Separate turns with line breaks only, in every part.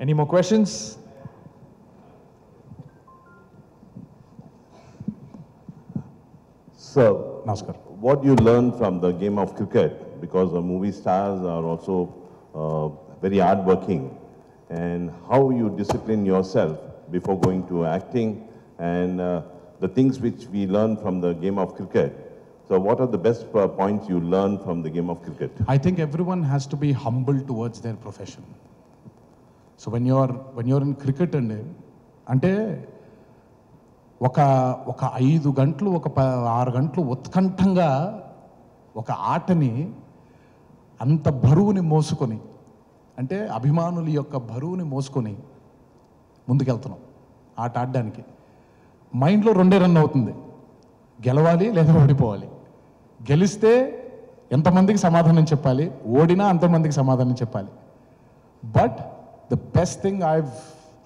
Any more questions?
So,
Namaskar.
what you learn from the game of cricket, because the movie stars are also uh, very hardworking, and how you discipline yourself before going to acting, and uh, the things which we learn from the game of cricket. So, what are the best uh, points you learn from the game of cricket?
I think everyone has to be humble towards their profession. So when you're when you're in cricket అండి అంటే ఒక ఒక ఐదు గంటలు ఒక ప ఆరు గంటలు ఉత్కంఠంగా ఒక ఆటని అంత బరువుని మోసుకొని అంటే అభిమానుల యొక్క బరువుని మోసుకొని ముందుకెళ్తున్నాం ఆట ఆడడానికి మైండ్లో రెండే రన్ అవుతుంది. గెలవాలి లేదా ఓడిపోవాలి. గెలిస్తే ఎంతమందికి సమాధానం చెప్పాలి? ఓడినా అంతమందికి సమాధానం చెప్పాలి. But the best thing I've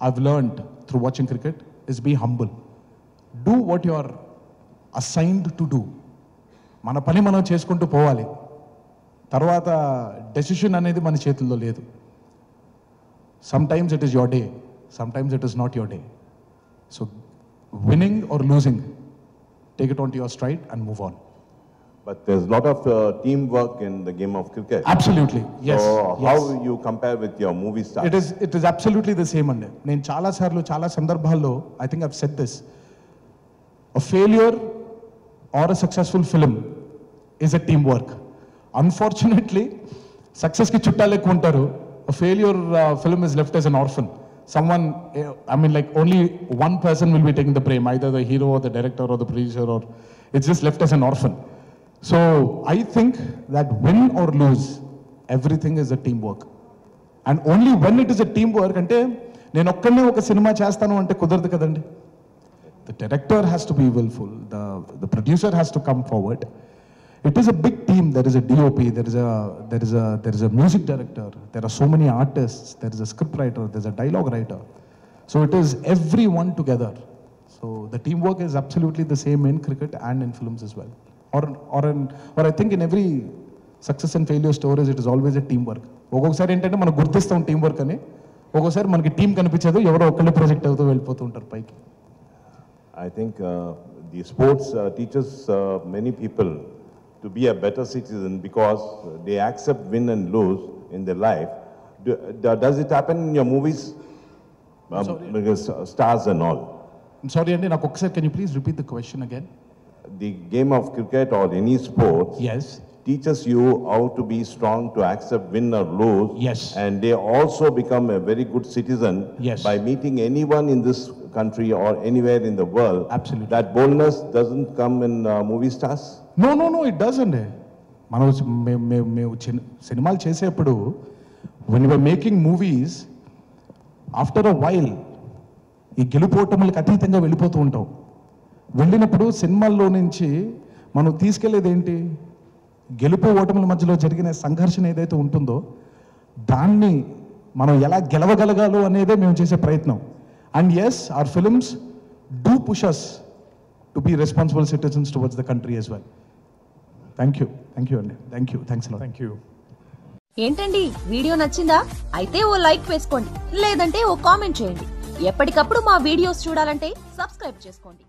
I've learned through watching cricket is be humble. Do what you are assigned to do. మన పని మనం చేసుకుంటూ పోవాలి. తర్వాత డెసిషన్ అనేది మన చేతుల్లో లేదు. Sometimes it is your day. Sometimes it is not your day. So winning or losing take it on to your straight and move on
But there's a lot of uh, teamwork in the game of cricket.
Absolutely yes
so, how you compare with your movie stars?
It is it is absolutely the same అండి నేను చాలా సార్లు చాలా సందర్భాల్లో I think I've set this a failure are a successful film is a team work unfortunately సక్సెస్కి చుట్టాలు ఎక్కువ ఉంటారు a failure film is left as an orphan someone i mean like only one person will be taking the blame either the hero or the director or the producer or it's just left as an orphan so i think that win or lose everything is a teamwork and only when it is a team work అంటే నేను ఒక్కడనే ఒక సినిమా చేస్తాను అంటే కుదరదు కదండి the director has to be wilful the the producer has to come forward it is a big team there is a DOP there is a there is a there is a music director there are so many artist there is a script writer there is a dialogue writer so it is every one together so the team work is absolutely the same in cricket and in films is well are are in are I think in every success and failure stories it is always a team work ఒక్కొక్కసారి ఏంటంటే మనం గుర్తిస్తాం team work అని ఒక్కొక్కసారి మనకి team కనిపించదు ఎవరో ఒక్కళ్ళే project అవుతూ వెళ్ళిపోతూ ఉంటారు పైకి
I think uh, the sports uh, teaches uh, many people to be a better citizen because they accept win and lose in their life. Do, does it happen in your movies? Um, uh, stars and all.
I'm sorry, Andy. Now, can you please repeat the question again?
The game of cricket or any sport
yes.
teaches you how to be strong to accept win or lose.
Yes.
And they also become a very good citizen
yes.
by meeting anyone in this country or anywhere in the world.
Absolutely.
That boldness doesn't come in uh, movie stars?
No no no it does అండి మనం మేము మేము మేము సినిమాలు చేసేప్పుడు when your making movies after a while ఈ గెలుపోటములకు అతీతంగా వెళ్ళిపోతూ ఉంటాం. వెళ్ళినప్పుడు సినిమాల్లో నుంచి మనం తీసుకెళ్ళేది ఏంటి గెలుపు ఓటముల మధ్యలో జరిగిన సంఘర్షణ ఏదైతే ఉంటుందో దాన్ని మనం ఎలా గెలవగలగాలో అనేదే మేము చేసే ప్రయత్నం. And S R films do push us to be responsible citizens towards the country as well thank you thank you అండి thank you thanks
Thank you.
ఏంటండి? వీడియో నచ్చిందా? అయితే ఓ లైక్ వేసుకోండి. లేదంటే ఓ కామెంట్ చేయండి. ఎప్పటికప్పుడు మా వీడియోస్ చూడాలంటే సబ్స్క్రైబ్ చేసుకోండి.